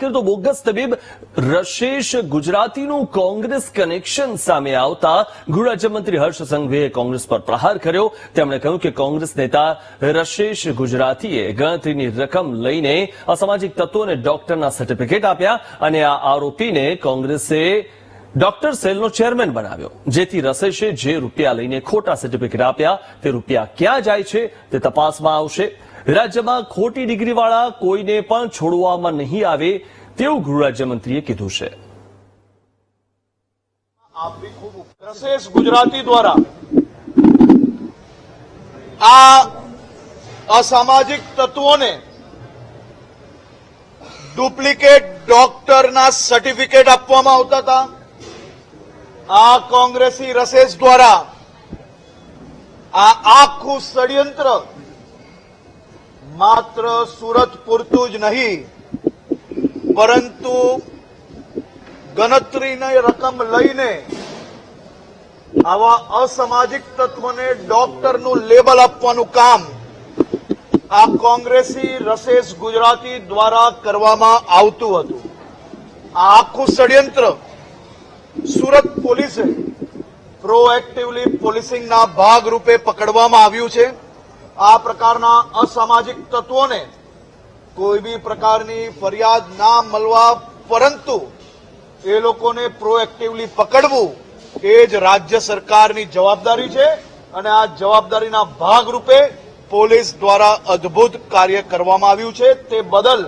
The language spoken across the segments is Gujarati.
કરીએ તો બોગસ તબીબ રશેશ ગુજરાતીનું કોંગ્રેસ કનેક્શન સામે આવતા ગૃહ રાજ્યમંત્રી હર્ષ સંઘવીએ કોંગ્રેસ પર પ્રહાર કર્યો. તેમણે કહ્યું કે કોંગ્રેસ નેતા રશેશ ગુજરાતીએ ગણતરીની રકમ લઈને અસામાજિક તત્વોને ડોક્ટરના સર્ટિફિકેટ આપ્યા અને આ આરોપીને કોંગ્રેસે ડોક્ટર સેલનો ચેરમેન બનાવ્યો, જેથી રસેશે જે રૂપિયા લઈને ખોટા સર્ટિફિકેટ આપ્યા, તે રૂપિયા ક્યાં જાય છે તે તપાસમાં આવશે. રાજ્યમાં ખોટી ડિગ્રીવાળા કોઈને પણ છોડવામાં નહીં આવે તેવું ગૃહ રાજ્યમંત્રીએ કીધું છે. ગુજરાતી દ્વારા આ અસામાજિક તત્વોને ડુપ્લિકેટ ડોક્ટરના સર્ટિફિકેટ આપવામાં આવતા હતા. આ કોંગ્રેસી રસેશ દ્વારા આ આખું ષડયંત્ર માત્ર સુરત પૂરતું જ નહીં, પરંતુ ગણતરીની રકમ લઈને આવા અસામાજિક તત્વોને ડોક્ટરનું લેબલ આપવાનું કામ આ કોંગ્રેસી રસેશ ગુજરાતી દ્વારા કરવામાં આવતું હતું. આ આખું ષડયંત્ર સુરત પોલીસે પ્રોએક્ટિવલી પોલીસિંગના ભાગરૂપે પકડવામાં આવ્યું છે. આ પ્રકારના અસામાજિક તત્વોને કોઈ બી પ્રકારની ફરિયાદ ના મળવા પરંતુ એ લોકોને પ્રોએક્ટિવલી પકડવું એ જ રાજ્ય સરકારની જવાબદારી છે અને આ જવાબદારીના ભાગરૂપે પોલીસ દ્વારા અદ્ભુત કાર્ય કરવામાં આવ્યું છે. તે બદલ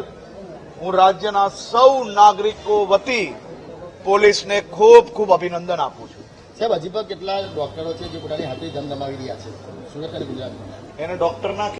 હું રાજ્યના સૌ નાગરિકો વતી પોલીસને ખૂબ ખૂબ અભિનંદન આપું છું. સાહેબ હજી પણ કેટલા ડોક્ટરો છે જે પોતાની હાથે જમ દમાવી રહ્યા છે? સુરત અને ગુજરાતમાં? એને ડોક્ટરના